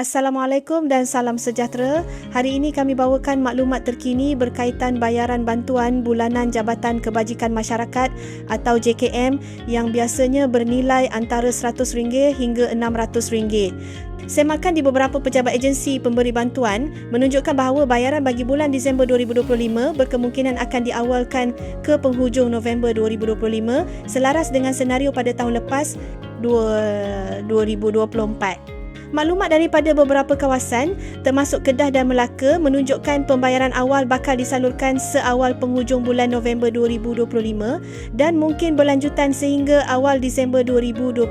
Assalamualaikum dan salam sejahtera. Hari ini kami bawakan maklumat terkini berkaitan bayaran bantuan bulanan Jabatan Kebajikan Masyarakat atau JKM yang biasanya bernilai antara RM100 hingga RM600. Semakan di beberapa pejabat agensi pemberi bantuan menunjukkan bahawa bayaran bagi bulan Disember 2025 berkemungkinan akan diawalkan ke penghujung November 2025 selaras dengan senario pada tahun lepas 2024. Maklumat daripada beberapa kawasan termasuk Kedah dan Melaka menunjukkan pembayaran awal bakal disalurkan seawal penghujung bulan November 2025 dan mungkin berlanjutan sehingga awal Disember 2025.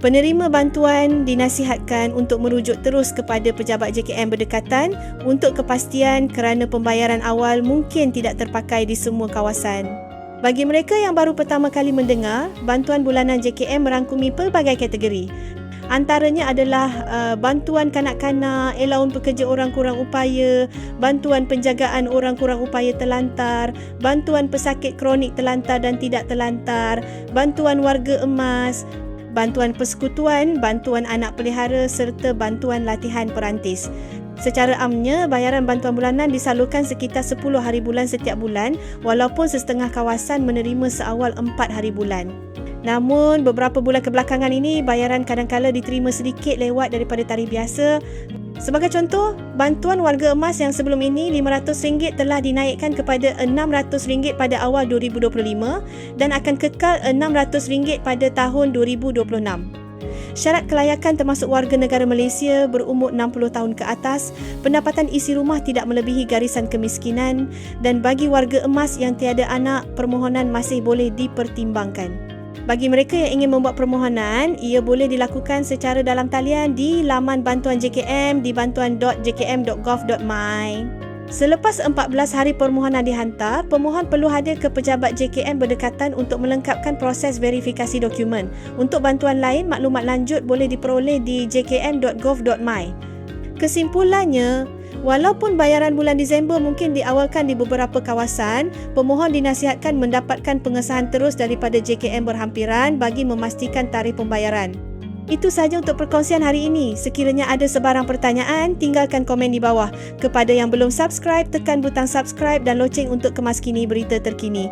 Penerima bantuan dinasihatkan untuk merujuk terus kepada pejabat JKM berdekatan untuk kepastian kerana pembayaran awal mungkin tidak terpakai di semua kawasan. Bagi mereka yang baru pertama kali mendengar, bantuan bulanan JKM merangkumi pelbagai kategori antaranya adalah uh, bantuan kanak-kanak, elaun pekerja orang kurang upaya, bantuan penjagaan orang kurang upaya terlantar, bantuan pesakit kronik terlantar dan tidak terlantar, bantuan warga emas, bantuan persekutuan, bantuan anak pelihara serta bantuan latihan perantis. Secara amnya, bayaran bantuan bulanan disalurkan sekitar 10 hari bulan setiap bulan walaupun setengah kawasan menerima seawal 4 hari bulan. Namun beberapa bulan kebelakangan ini bayaran kadang-kala diterima sedikit lewat daripada tarikh biasa. Sebagai contoh, bantuan warga emas yang sebelum ini RM500 telah dinaikkan kepada RM600 pada awal 2025 dan akan kekal RM600 pada tahun 2026. Syarat kelayakan termasuk warga negara Malaysia berumur 60 tahun ke atas, pendapatan isi rumah tidak melebihi garisan kemiskinan dan bagi warga emas yang tiada anak, permohonan masih boleh dipertimbangkan. Bagi mereka yang ingin membuat permohonan, ia boleh dilakukan secara dalam talian di laman bantuan JKM di bantuan.jkm.gov.my. Selepas 14 hari permohonan dihantar, pemohon perlu hadir ke pejabat JKM berdekatan untuk melengkapkan proses verifikasi dokumen. Untuk bantuan lain, maklumat lanjut boleh diperoleh di jkm.gov.my. Kesimpulannya, Walaupun bayaran bulan Disember mungkin diawalkan di beberapa kawasan, pemohon dinasihatkan mendapatkan pengesahan terus daripada JKM berhampiran bagi memastikan tarikh pembayaran. Itu sahaja untuk perkongsian hari ini. Sekiranya ada sebarang pertanyaan, tinggalkan komen di bawah. Kepada yang belum subscribe, tekan butang subscribe dan loceng untuk kemaskini berita terkini.